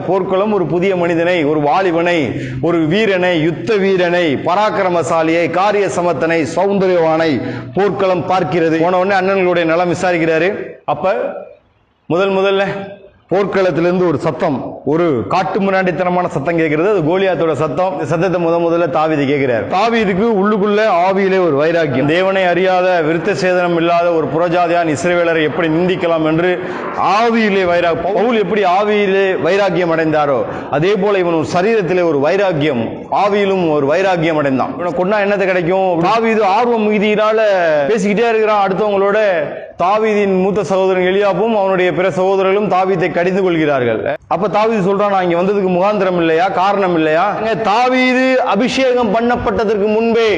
போர்க்குளம் ஒரு புதிய மனிதனை ஒரு வாலிபனை ஒரு வீரனை யுத்த வீரனை பராக்கிரமசாலியை காரிய சமத்தனை சௌந்தரியவானை போர்க்களம் பார்க்கிறது. போன உடனே அண்ணன்களுடைய நலம் விசாரிக்கிறாரு. அப்ப முதல் முதல்ல போர்க்களத்திலிருந்து ஒரு சத்தம் ஒரு காட்டு முன்னாடித்தனமான சத்தம் கேட்கிறது. அது கோலியாத்தோட சத்தம். இந்த சத்தத்தை முத முதல்ல தாவீது கேட்கிறார். தாவீதுக்கு உள்ளுக்குள்ள ஆவியிலே ஒரு வைராக்கியம். தேவனை அறியாத விருத்த சேதனம் இல்லாத ஒரு புறஜாதியான் இஸ்ரவேலரை எப்படி நிந்திக்கலாம் என்று ஆவியிலே வைரா பவுல் எப்படி ஆவியிலே வைராக்கியம் அடைந்தாரோ அதே போல இவன் ஒரு சரீரத்திலே ஒரு வைராக்கியம் ஆவியிலும் ஒரு வைராக்கியம் அடைந்தான். இவனை கொண்டா என்னது கிடைக்கும்? தாவீது ஆர்வம் மிகுதியினால பேசிக்கிட்டே இருக்கிறான். அடுத்தவங்களோட தாவீதின் மூத்த சகோதரன் எலியாப்பும் அவனுடைய பிற சகோதரர்களும் தாவீதை கடிந்து கொள்கிறார்கள் அப்ப தாவீது சொல்றான் நான் இங்க வந்ததுக்கு முகாந்திரம் இல்லையா காரணம் இல்லையா? தாவீது அபிஷேகம் பண்ணப்பட்டதற்கு முன்பே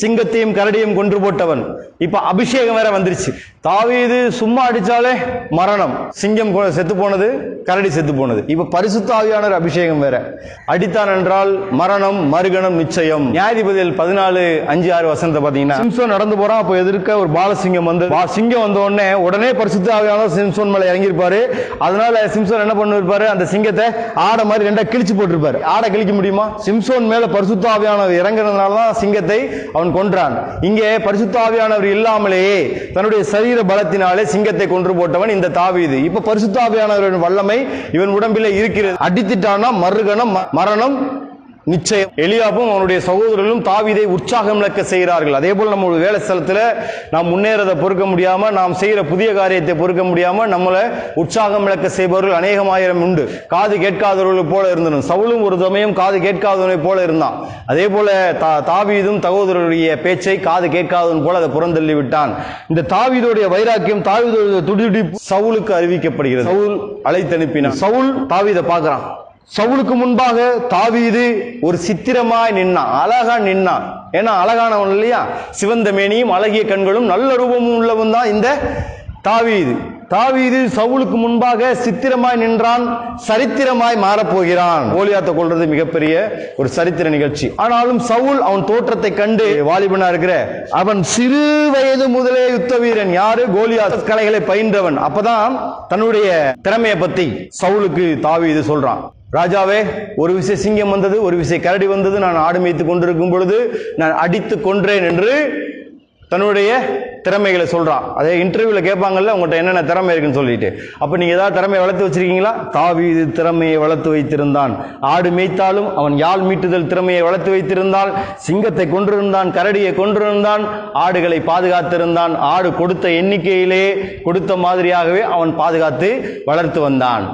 சிங்கத்தையும் கரடியும் கொன்று போட்டவன். இப்ப அபிஷேகம் வேற வந்துருச்சு. தாவீது சும்மா அடிச்சாலே மரணம். சிங்கம் கொ- செத்து போனது கரடி செத்து போனது. இப்ப பரிசுத்த ஆவியானவர் அபிஷேகம் வேற. அடித்தான் என்றால் மரணம் மறுகணம் நிச்சயம். நியாயாதிபதிகள் பதினாலு அஞ்சு ஆறு வசனத்தை பாத்தீங்கன்னா சிம்சோன் நடந்து போறான் அப்ப எதிர்க்க ஒரு பாலசிங்கம் வந்து சிங்கம் வந்த உடனே உடனே பரிசுத்த ஆவியானவர் சிம்சோன் மேல இறங்கியிருப்பாரு. அதனால சிம்சோன் என்ன பண்ணிருப்பாரு அந்த சிங்கத்தை ஆடை மாதிரி ரெண்டா கிழிச்சு போட்டிருப்பாரு. ஆடை கிழிக்க முடியுமா? சிம்சோன் மேல பரிசுத்த ஆவியானவர் இறங்குறதுனால தான் சிங்கத்தை அவன் கொன்றான். இங்கே பரிசுத்த ஆவியானவர் இல்லாமலேயே தன்னுடைய சரீர பலத்தினாலே சிங்கத்தை கொன்று போட்டவன் இந்த தாவீது. இப்ப பரிசுத்தாவியானவரின் வல்லமை இவன் உடம்பிலே இருக்கிறது. அடித்திட்டானா மறுகணம் மரணம் நிச்சயம். எளியாப்பும் அவனுடைய சகோதரர்களும் தாவீதை உற்சாகம் இழக்க செய்கிறார்கள். அதே போல் நம்ம வேலை ஸ்தலத்தில் நாம் முன்னேறதை பொறுக்க முடியாமல் நாம் செய்யற புதிய காரியத்தை பொறுக்க முடியாமல் நம்மளை உற்சாகம் இழக்க செய்பவர்கள் அநேகமாயிரம் உண்டு. காது கேட்காதவர்கள் போல இருந்தனும் சவுளும் ஒரு சமயம் காது கேட்காதவனை போல இருந்தான். அதே போல தா- தாவீதும் சகோதரருடைய பேச்சை காது கேட்காதவன் போல அதை புறந்தள்ளி விட்டான். இந்த தாவீதுடைய வைராக்கியம் தாவீதுடைய துடிதுடிப்பு சவுலுக்கு அறிவிக்கப்படுகிறது. சவுல் அழைத்தனுப்பினான். சவுல் தாவீதை பார்க்குறான். சவுலுக்கு முன்பாக தாவீது ஒரு சித்திரமாய் நின்னான் அழகா நின்னான் ஏன்னா அழகானவன் இல்லையா? சிவந்த மேனியும் அழகிய கண்களும் நல்ல ரூபமும் உள்ளவன் தான் இந்த தாவீது. தாவீது சவுலுக்கு முன்பாக சித்திரமாய் நின்றான் சரித்திரமாய் மாறப்போகிறான். கோலியாத்தை கொள்றது மிகப்பெரிய ஒரு சரித்திர நிகழ்ச்சி. ஆனாலும் சவுல் அவன் தோற்றத்தை கண்டு வாலிபனா இருக்கிற? அவன் சிறு வயது முதலே யுத்த வீரன் யாரு? கோலியா கலைகளை பயின்றவன். அப்பதான் தன்னுடைய திறமையை பத்தி சவுலுக்கு தாவீது சொல்றான். ராஜாவே ஒரு விசை சிங்கம் வந்தது ஒரு விசை கரடி வந்தது. நான் ஆடு மேய்த்து கொண்டிருக்கும் பொழுது நான் அடித்து கொன்றேன் என்று தன்னுடைய திறமைகளை சொல்கிறான் அதே இன்டர்வியூவில் கேட்பாங்கல்ல உங்கள்கிட்ட என்னென்ன திறமை இருக்குன்னு சொல்லிட்டு. அப்போ நீங்கள் ஏதாவது திறமையை வளர்த்து வச்சிருக்கீங்களா? தாவி இது திறமையை வளர்த்து வைத்திருந்தான். ஆடு மேய்த்தாலும் அவன் யாழ் மீட்டுதல் திறமையை வளர்த்து வைத்திருந்தால் சிங்கத்தை கொன்றிருந்தான் கரடியை கொன்றிருந்தான் ஆடுகளை பாதுகாத்திருந்தான். ஆடு கொடுத்த எண்ணிக்கையிலே கொடுத்த மாதிரியாகவே அவன் பாதுகாத்து வளர்த்து வந்தான்.